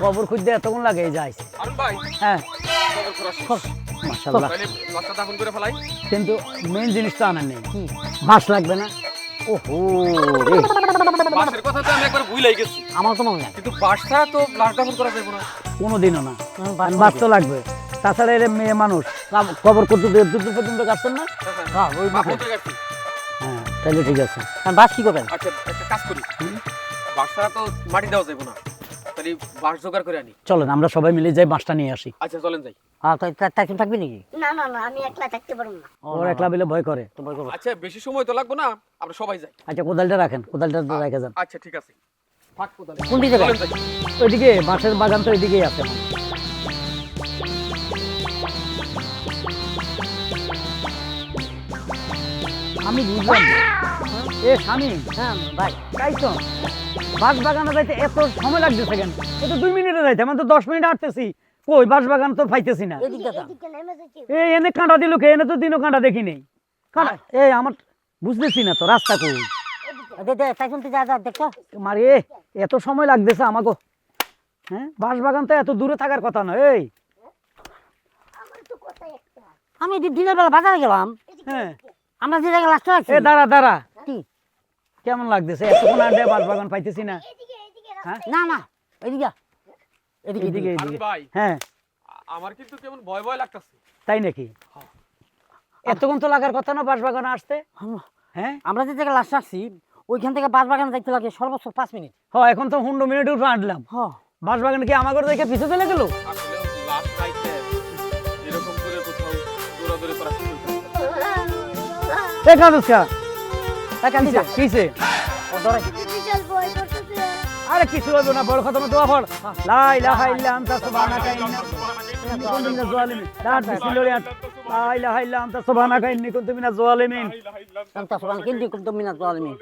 খবর খুঁজতে এতক্ষণ লাগে ভাই হ্যাঁ। কিন্তু মেন জিনিস তো আনার নেই। বাস লাগবে না। ওহো রে। বাসের কথা তো আমি একবার ভুলেই গেছি। আমার তো মনে হয়। কিন্তু বাস ছাড়া তো লাশ দাফন করা যাবে না। কোনোদিনও না। বাস বাস তো লাগবে। তাছাড়া এর মেয়ে মানুষ। কাব- খবর করতে দূর পর্যন্ত কাটছেন না? হ্যাঁ ওই হতে গেছে। হ্যাঁ তাহলে ঠিক আছে। আর বাস কি করবেন? আচ্ছা একটা কাজ করি। বাস ছাড়া তো মাটি দেওয়া যাবে না। তাহলে বাস জোগাড় করে আনি। চলেন আমরা সবাই মিলে যাই বাসটা নিয়ে আসি। আচ্ছা চলেন যাই। হ্যাঁ তাই তাই- তাই তুমি থাকবি নাকি? না না না আমি একলা থাকতে পারব না। ওর একলা বিলে ভয় করে। তো বই করব আচ্ছা বেশি সময় তো লাগবে না আমরা সবাই যাই। আচ্ছা কোদালটা রাখেন কোদালটা রেখে যান। আচ্ছা ঠিক আছে। থাক কোথায় কোন দিকে যাবেন ওইদিকে বাঁশের বাগান তো এদিকেই আছে। আমি বুঝলাম। এ স্বামী। হ্যাঁ ভাই। তাই তো? বাঁশ বাগানে যাইতে এত সময় লাগতেছে কেন? এ তো দুই মিনিটে যাইতে আমি তো দশ মিনিট হাঁটতেছি। কই বাঁশ বাগান তো পাইতেছি না। এই এনে কাঁটা দিল কে? এনে তো দিনও কাঁটা দেখি নেই কাঁটা এই আমার বুঝতেছি না তো রাস্তা কই? দে দে তাই তুমি যা যা দেখো মারে এত সময় লাগতেছে আমাকে। হ্যাঁ বাঁশ বাগান তো এত দূরে থাকার কথা নয় এই। আমার তো কথা একটা আমি দিনের বেলা বাজারে গেলাম। হ্যাঁ। আমরা যে জায়গায় লাস্ট আছি এ দাঁড়া দাঁড়া। কেমন লাগতেছে? এতক্ষণ আড্ডায় বাঁশ বাগান পাইতেছি না। হ্যাঁ? না না এদিকে। এদিকে এদিকে। এদিকে হ্যাঁ। আমার কিন্তু কেমন ভয় ভয় লাগতেছে। তাই নাকি? এতক্ষণ তো লাগার কথা না বাঁশ বাগানে আসতে হ্যাঁ? আমরা যে জায়গায় লাস্ট আসছি ওইখান থেকে বাস বাগানে যাইতে লাগে সর্বোচ্চ পাঁচ মিনিট। হ এখন তো হুন্ডো মিনিট উঠে আনলাম হ। বাঁশ বাগান কি আমার দেখে পিছু চলে গেল? আসলে কিসে আরে কিছু হবে না বড় কথা দোয়া পড় লা ইলাহা ইল্লা আনতা সুবহানাকা ইন্নী কুনতু মিনাজ জালিমিন লা বিসমিল্লাহ লা ইলাহা ইল্লা আনতা সুবহানাকা ইন্নী কুনতু মিনাজ জালিমিন আনতা সুবহান কিন্তু কুনতু মিনাজ জালিমিন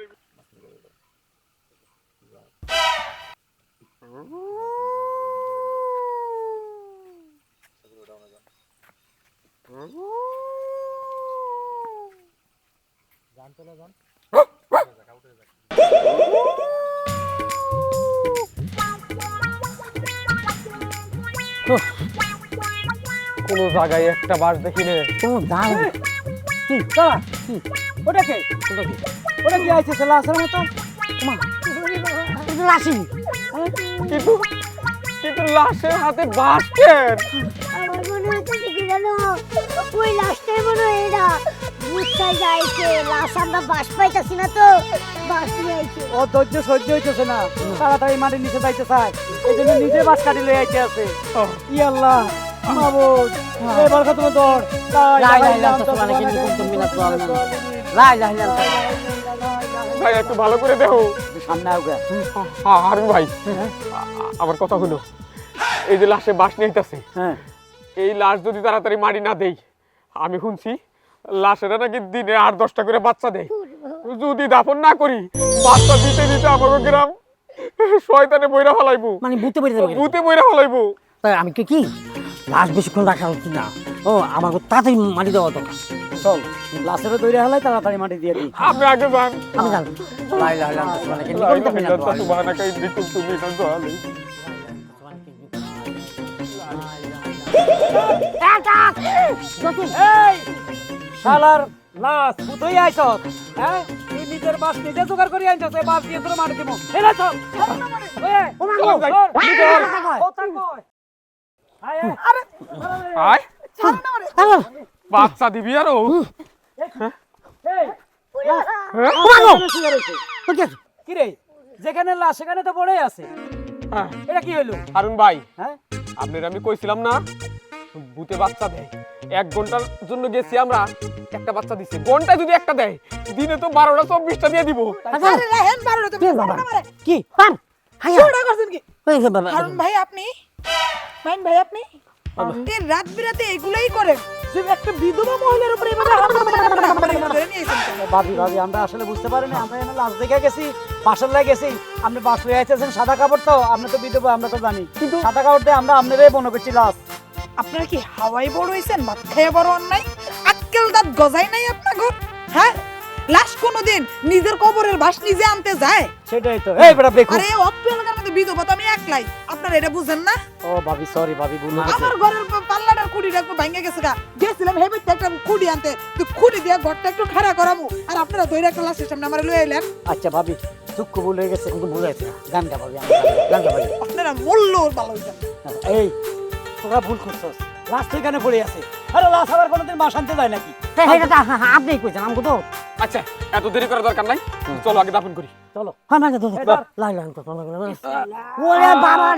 কোনো জায়গায় একটা বাস দেখি রে কোনো দাম কি? দাঁড়া কি? ওটা কে? কোনটা কি? ওটা কি আইছে ছেলে আসার মতো? মা কিন্তু কিন্তু লাশের হাতে বাস কেন? আমার মনে হচ্ছে কি জানো? ওই লাস্টে মনে হয় এটা বুঝতে যাইছে আমরা বাস পাইতাছি না তো বাস নিয়ে ও ধৈর্য সহ্য হইতেছে না তাড়াতাড়ি মাটির নিচে যাইতে চায় এই জন্য নিজে বাস কাটি লই আইতে আছে ই আল্লাহ মাবুদ এই বরকত তুমি তোর লা ইলাহা ইল্লা সুবহানাকা ইন্নী কুনতু মিনাজ জালিমিন লা ইলাহা ইল্লা ভাই একটু ভালো করে দেখো সামনে হ্যাঁ হারুন ভাই আমার কথা হলো এই যে লাশে বাস নিতেছে হ্যাঁ এই লাশ যদি তাড়াতাড়ি মারি না দেই আমি শুনছি লাশেরা নাকি দিনে আট দশটা করে বাচ্চা দেয় যদি দাফন না করি বাচ্চা দিতে দিতে আমাকে গ্রাম শয়তানে বইরা ফেলাইবো মানে বুঝতে পেরে যাবে ভূতে বইরা ফেলাইবো তাই আমি কি কি লাশ বেশিক্ষণ রাখা উচিত না ও আমার তাড়াতাড়ি মাটি দেওয়া দরকার চল লাশেরও দৌড়ে হালাই তাড়াতাড়ি মাটি দিয়ে দিই আপনি আগে যান আমি জানি লা ইলাহা ইল্লা আনতা সুবহানাকা কুনতু মিনাজ জালিমিন সুবহানাকা ইন্নী কুনতু মিনাজ জালিমিন এই শালার লাশ তুই আইছস হ্যাঁ তুই নিজের বাস নিজে জোগাড় করে আনছস এই বাস দিয়ে তোর মাটি দেবো এলা চল ও মা গো। ও আয় আয় আয় হ্যালো বাচ্চা দিবি আরও এই ও মা গো রয়েছে। ও কি রে যেখানে লাশ সেখানে তো পড়েই আছে হ্যাঁ, এটা কি হইল হারুন ভাই হ্যাঁ আপনার আমি কইছিলাম না ভূতে বাচ্চা দেয় এক ঘণ্টার জন্য গেছি আমরা একটা বাচ্চা দিছে। ঘন্টায় যদি একটা দেয় দিনে তো বারোটা চব্বিশটা দিয়ে দিব। কি হারুন ভাই আপনি? মাইন ভাই আপনি? রাত বিরাতে এগুলাই করেন। একটা বিধবা মহিলার উপরে? ভাবি ভাবি আমরা আসলে বুঝতে পারিনি আমরা এখানে লাশ দেখে গেছি গেছি। আপনি বাস হয়ে সাদা কাপড় তো আপনি তো বিধবা আমরা তো জানি। কিন্তু সাদা কাপড় দিয়ে আমরা আপনারাই মনে করছি লাশ আপনারা কি হাওয়াই বড় হইছেন ভাত খেয়ে বড় অন্যায় আক্কেল দাঁত গজাই নাই আপনার ঘর? হ্যাঁ? লাশ কোনোদিন নিজের কবরের নিজে আনতে যায়? সেটাই তো। এই বেকু আরে অত্র এলাকার মধ্যে বিধবা তো আমি একলাই। আপনারা এটা বুঝেন না? ও ভাবি সরি ভাবি ভুল আমার ঘরের পাল্লাটার ভেঙে গেছে গা। গেছিলাম হেবে একটা খুঁটি আনতে। তো খুঁটি দিয়ে ঘরটা একটু খাড়া করামু আর আপনারা ধরে একটা লাশের সামনে আমার লয়ে এলেন আচ্ছা ভাবি দুঃখ ভুল হয়ে গেছে কিন্তু ভুল হয়েছে। গান গা ভাবি গান গা ভাবি। আপনারা মূল্য ভালো এই তোরা ভুল করছস। লাশ তো এখানে পড়ে আছে। আরে লাশ আবার কোনোদিন বাস শান্তি যায় নাকি? হ্যাঁ, আপনি কইছেন আমাকে তো আচ্ছা এত দেরি করার দরকার নাই? চলো আগে দাফন করি। চলো। হ্যাঁ না। লাই লাই তো ওরে বাবা।